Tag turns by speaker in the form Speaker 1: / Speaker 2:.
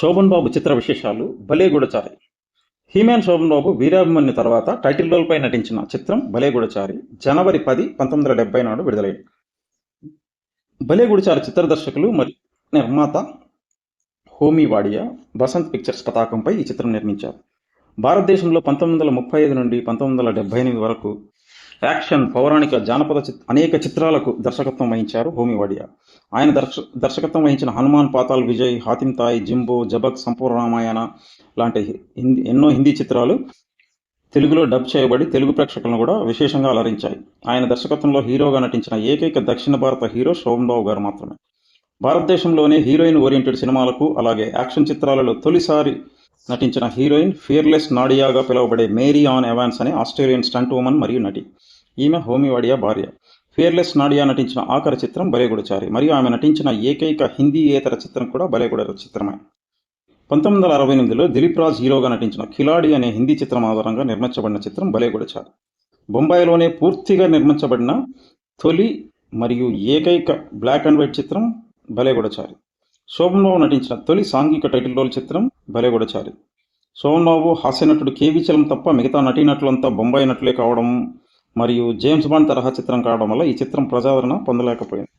Speaker 1: శోభన్ బాబు చిత్ర విశేషాలు బలేగూడచారి హీమాన్ శోభన్ బాబు వీరాభిమన్యు తర్వాత టైటిల్ రోల్పై నటించిన చిత్రం బలేగూడచారి జనవరి పది పంతొమ్మిది వందల డెబ్బై నాడు విడుదలైంది. భలేగూడచారి చిత్ర దర్శకులు మరియు నిర్మాత హోమీ వాడియా బసంత్ పిక్చర్స్ పతాకంపై ఈ చిత్రం నిర్మించారు. భారతదేశంలో పంతొమ్మిది వందల ముప్పై ఐదు నుండి పంతొమ్మిది వందల డెబ్బై ఎనిమిది వరకు యాక్షన్ పౌరాణిక జానపద చిత్ అనేక చిత్రాలకు దర్శకత్వం వహించారు హోమి వాడియా ఆయన దర్శ దర్శకత్వం వహించిన హనుమాన్ పాతాల్ విజయ్ హాతిమ్ తాయ్ జింబో జబక్ సంపూర్ణ రామాయణ లాంటి హిందీ ఎన్నో హిందీ చిత్రాలు తెలుగులో డబ్ చేయబడి తెలుగు ప్రేక్షకులను కూడా విశేషంగా అలరించాయి. ఆయన దర్శకత్వంలో హీరోగా నటించిన ఏకైక దక్షిణ భారత హీరో శోభన్బాబు గారు మాత్రమే. భారతదేశంలోనే హీరోయిన్ ఓరియంటెడ్ సినిమాలకు అలాగే యాక్షన్ చిత్రాలలో తొలిసారి నటించిన హీరోయిన్ ఫియర్లెస్ నాడియాగా పిలువబడే మేరీ ఆన్ ఎవాన్స్ అనే ఆస్ట్రేలియన్ స్టంట్ ఉమెన్ మరియు నటి. ఈమె హోమివాడియా భార్య. ఫియర్లెస్ నాడియా నటించిన ఆఖరి చిత్రం బలేగుడచారి. మరియు ఆమె నటించిన ఏకైక హిందీయేతర చిత్రం కూడా బలేగుడ చిత్రమే. పంతొమ్మిది వందల అరవై ఎనిమిదిలో దిలీప్ రాజ్ హీరోగా నటించిన ఖిలాడి అనే హిందీ చిత్రం ఆధారంగా నిర్మించబడిన చిత్రం బలేగుడచారి. బొంబాయిలోనే పూర్తిగా నిర్మించబడిన తొలి మరియు ఏకైక బ్లాక్ అండ్ వైట్ చిత్రం బలేగుడచారి. శోభన్బాబు నటించిన తొలి సాంఘిక టైటిల్ రోల్ చిత్రం బలేగుడచారి. శోభన్బాబు హాస్యనటుడు హాస్య నటుడు కేవీ చలం తప్ప మిగతా నటీనటులంతా బొంబాయి నటులే కావడం మరియు జేమ్స్ బాండ్ తరహా చిత్రం కావడం వల్ల ఈ చిత్రం ప్రజాదరణ పొందలేకపోయింది.